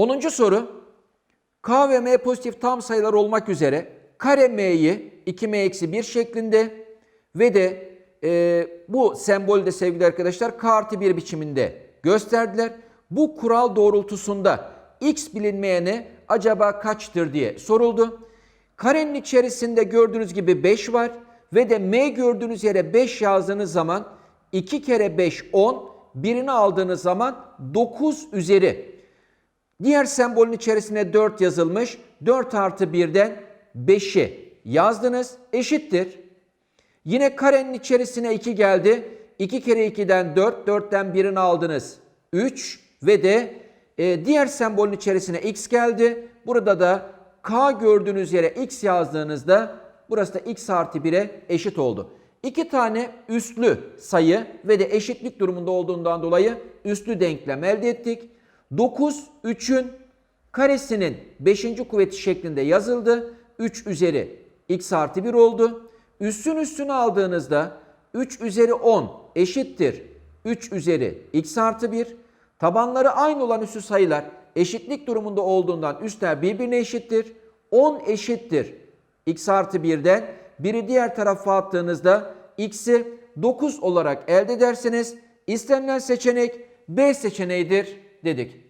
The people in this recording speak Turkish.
10. soru. K ve M pozitif tam sayılar olmak üzere kare M'yi 2M-1 şeklinde ve de e, bu sembolü de sevgili arkadaşlar K artı 1 biçiminde gösterdiler. Bu kural doğrultusunda X bilinmeyene acaba kaçtır diye soruldu. Karenin içerisinde gördüğünüz gibi 5 var ve de M gördüğünüz yere 5 yazdığınız zaman 2 kere 5 10 birini aldığınız zaman 9 üzeri. Diğer sembolün içerisine 4 yazılmış. 4 artı 1'den 5'i yazdınız eşittir. Yine karenin içerisine 2 geldi. 2 kere 2'den 4, 4'ten birini aldınız. 3 ve de e, diğer sembolün içerisine x geldi. Burada da k gördüğünüz yere x yazdığınızda burası da x artı 1'e eşit oldu. İki tane üstlü sayı ve de eşitlik durumunda olduğundan dolayı üstlü denklem elde ettik. 9 3'ün karesinin 5. kuvveti şeklinde yazıldı. 3 üzeri x artı 1 oldu. Üssün üstünü aldığınızda 3 üzeri 10 eşittir 3 üzeri x artı 1. Tabanları aynı olan üssü sayılar eşitlik durumunda olduğundan üstler birbirine eşittir. 10 eşittir x artı 1'den biri diğer tarafa attığınızda x'i 9 olarak elde edersiniz. İstenilen seçenek B seçeneğidir dedik.